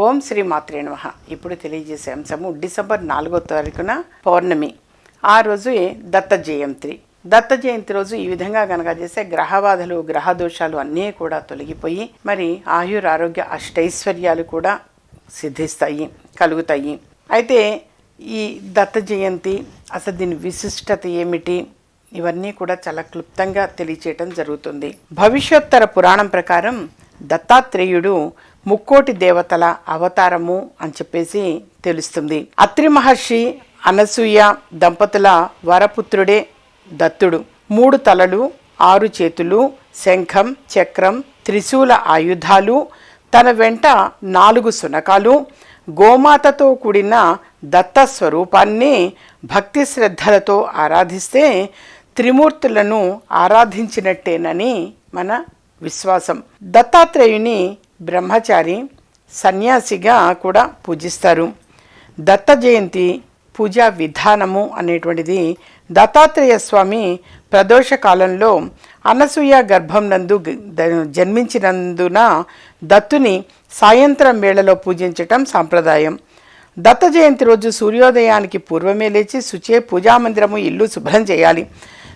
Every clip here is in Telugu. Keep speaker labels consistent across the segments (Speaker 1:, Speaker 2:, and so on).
Speaker 1: ఓం శ్రీ మాత్రే ఇప్పుడు తెలియజేసే అంశము డిసెంబర్ నాలుగో తారీఖున పౌర్ణమి. ఆ రోజు దత్త జయంతి. దత్త జయంతి రోజు ఈ విధంగా గనక చేస్తే గ్రహబాధలు గ్రహ దోషాలు అన్నీ కూడా తొలగిపోయి మరి ఆయుర ఆరోగ్య అష్టైశ్వర్యాలు కూడా సిద్ధిస్తాయి కలుగుతాయి. అయితే ఈ దత్త జయంతి అసలు దీని విశిష్టత ఏమిటి? ఇవన్నీ కూడా చాలా క్లుప్తంగా తెలియచేయటం జరుగుతుంది. భవిష్యోత్తర పురాణం ప్రకారం దత్తాత్రేయుడు ముక్కోటి దేవతల అవతారము అని చెప్పేసి తెలుస్తుంది. అత్రి మహర్షి అనసూయ దంపతుల వరపుత్రుడే దత్తుడు. మూడు తలలు ఆరు చేతులు శంఖం చక్రం త్రిశూల ఆయుధాలు తన వెంట నాలుగు సునకాలు గోమాతతో కూడిన దత్త స్వరూపాన్ని భక్తి శ్రద్ధలతో ఆరాధిస్తే త్రిమూర్తులను ఆరాధించినట్టేనని మన విశ్వాసం. దత్తాత్రేయుని బ్రహ్మచారి సన్యాసిగా కూడా పూజిస్తారు. దత్త జయంతి పూజా విధానము అనేటువంటిది దత్తాత్రేయ స్వామి ప్రదోష కాలంలో అనసూయ గర్భం నందు జన్మించినందున దత్తుని సాయంత్రం వేళలో పూజించటం సాంప్రదాయం. దత్త జయంతి రోజు సూర్యోదయానికి పూర్వమే లేచి శుచే పూజామందిరము ఇల్లు శుభ్రం చేయాలి.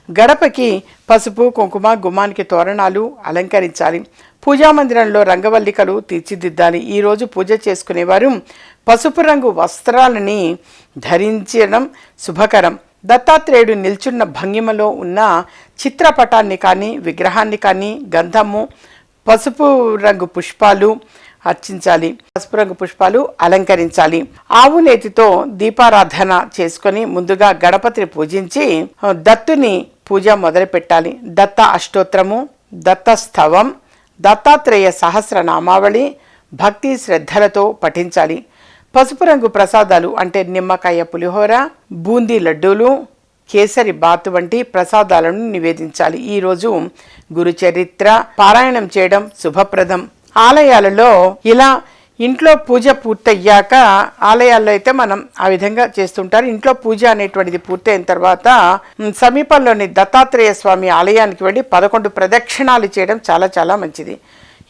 Speaker 1: గడపకి పసుపు కుంకుమ గుమ్మానికి తోరణాలు అలంకరించాలి. పూజామందిరంలో రంగవల్లికలు తీర్చిదిద్దాలి. ఈరోజు పూజ చేసుకునేవారు పసుపు రంగు వస్త్రాలని ధరించడం శుభకరం. దత్తాత్రేయుడు నిల్చున్న భంగిమలో ఉన్న చిత్రపటాన్ని కానీ విగ్రహాన్ని కానీ గంధము పసుపు రంగు పుష్పాలు అర్చించాలి. పసుపు రంగు పుష్పాలు అలంకరించాలి. ఆవు నేతితో దీపారాధన చేసుకొని ముందుగా గణపతిని పూజించి దత్తుని పూజ మొదలు పెట్టాలి దత్త అష్టోత్తరము దత్త స్థవం దత్తాత్రేయ సహస్రనామావళి భక్తి శ్రద్ధలతో పఠించాలి. పసుపు రంగు ప్రసాదాలు అంటే నిమ్మకాయ పులిహోర బూందీ లడ్డూలు కేసరి బాత్ వంటి ప్రసాదాలను నివేదించాలి. ఈరోజు గురు చరిత్ర పారాయణం చేయడం శుభప్రదం. ఆలయాలలో ఇలా ఇంట్లో పూజ పూర్తయ్యాక ఆలయాల్లో అయితే మనం ఆ విధంగా చేస్తుంటారు. ఇంట్లో పూజ అనేటువంటిది పూర్తయిన తర్వాత సమీపంలోని దత్తాత్రేయ స్వామి ఆలయానికి వెళ్ళి పదకొండు ప్రదక్షిణాలు చేయడం చాలా చాలా మంచిది.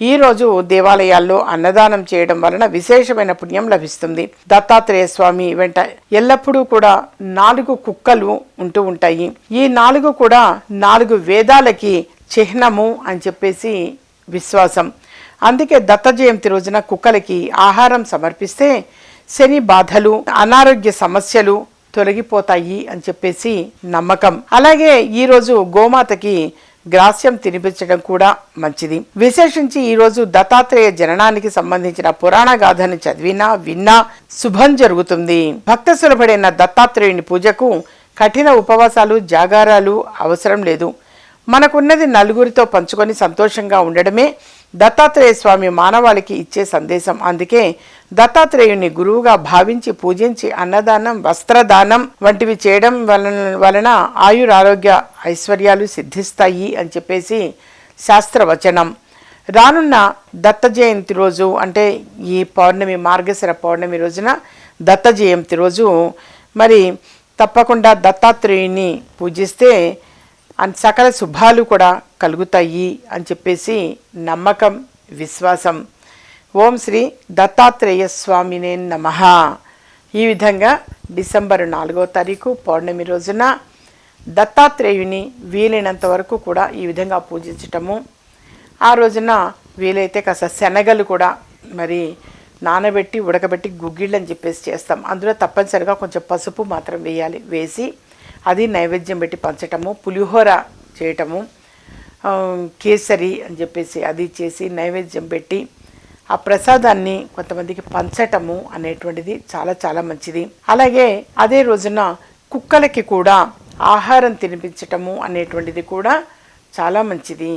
Speaker 1: ఈరోజు దేవాలయాల్లో అన్నదానం చేయడం వలన విశేషమైన పుణ్యం లభిస్తుంది. దత్తాత్రేయ స్వామి వెంట ఎల్లప్పుడూ కూడా నాలుగు కుక్కలు ఉంటూ ఉంటాయి. ఈ నాలుగు కూడా నాలుగు వేదాలకి చిహ్నము అని చెప్పేసి విశ్వాసం. అందుకే దత్త జయంతి రోజున కుక్కలకి ఆహారం సమర్పిస్తే శని బాధలు అనారోగ్య సమస్యలు తొలగిపోతాయి అని చెప్పేసి నమ్మకం. అలాగే ఈరోజు గోమాతకి గ్రాస్యం తినిపించడం కూడా మంచిది. విశేషించి ఈరోజు దత్తాత్రేయ జననానికి సంబంధించిన పురాణ గాథను చదివినా విన్నా శుభం జరుగుతుంది. భక్త సులభడైన దత్తాత్రేయుని పూజకు కఠిన ఉపవాసాలు జాగారాలు అవసరం లేదు. మనకున్నది నలుగురితో పంచుకొని సంతోషంగా ఉండడమే దత్తాత్రేయ స్వామి మానవాళికి ఇచ్చే సందేశం. అందుకే దత్తాత్రేయుని గురువుగా భావించి పూజించి అన్నదానం వస్త్రదానం వంటివి చేయడం వలన వలన ఆయురారోగ్య ఐశ్వర్యాలు సిద్ధిస్తాయి అని చెప్పేసి శాస్త్రవచనం. రానున్న దత్త జయంతి రోజు అంటే ఈ పౌర్ణమి మార్గశిర పౌర్ణమి రోజున దత్త జయంతి రోజు మరి తప్పకుండా దత్తాత్రేయుని పూజిస్తే సకల శుభాలు కూడా కలుగుతాయి అని చెప్పేసి నమ్మకం విశ్వాసం. ఓం శ్రీ దత్తాత్రేయ స్వామినే నమ. ఈ విధంగా డిసెంబర్ నాలుగో తారీఖు పౌర్ణమి రోజున దత్తాత్రేయుని వీలైనంత వరకు కూడా ఈ విధంగా పూజించటము. ఆ రోజున వీలైతే కాస్త శనగలు కూడా మరి నానబెట్టి ఉడకబెట్టి గుగ్గిళ్ళు అని చెప్పేసి చేస్తాం. అందులో తప్పనిసరిగా కొంచెం పసుపు మాత్రం వేయాలి వేసి అది నైవేద్యం పెట్టి పంచటము పులిహోర చేయటము కేసరి అని చెప్పేసి అది చేసి నైవేద్యం పెట్టి ఆ ప్రసాదాన్ని కొంతమందికి పంచటము అనేటువంటిది చాలా చాలా మంచిది. అలాగే అదే రోజున కుక్కలకి కూడా ఆహారం తినిపించటము అనేటువంటిది కూడా చాలా మంచిది.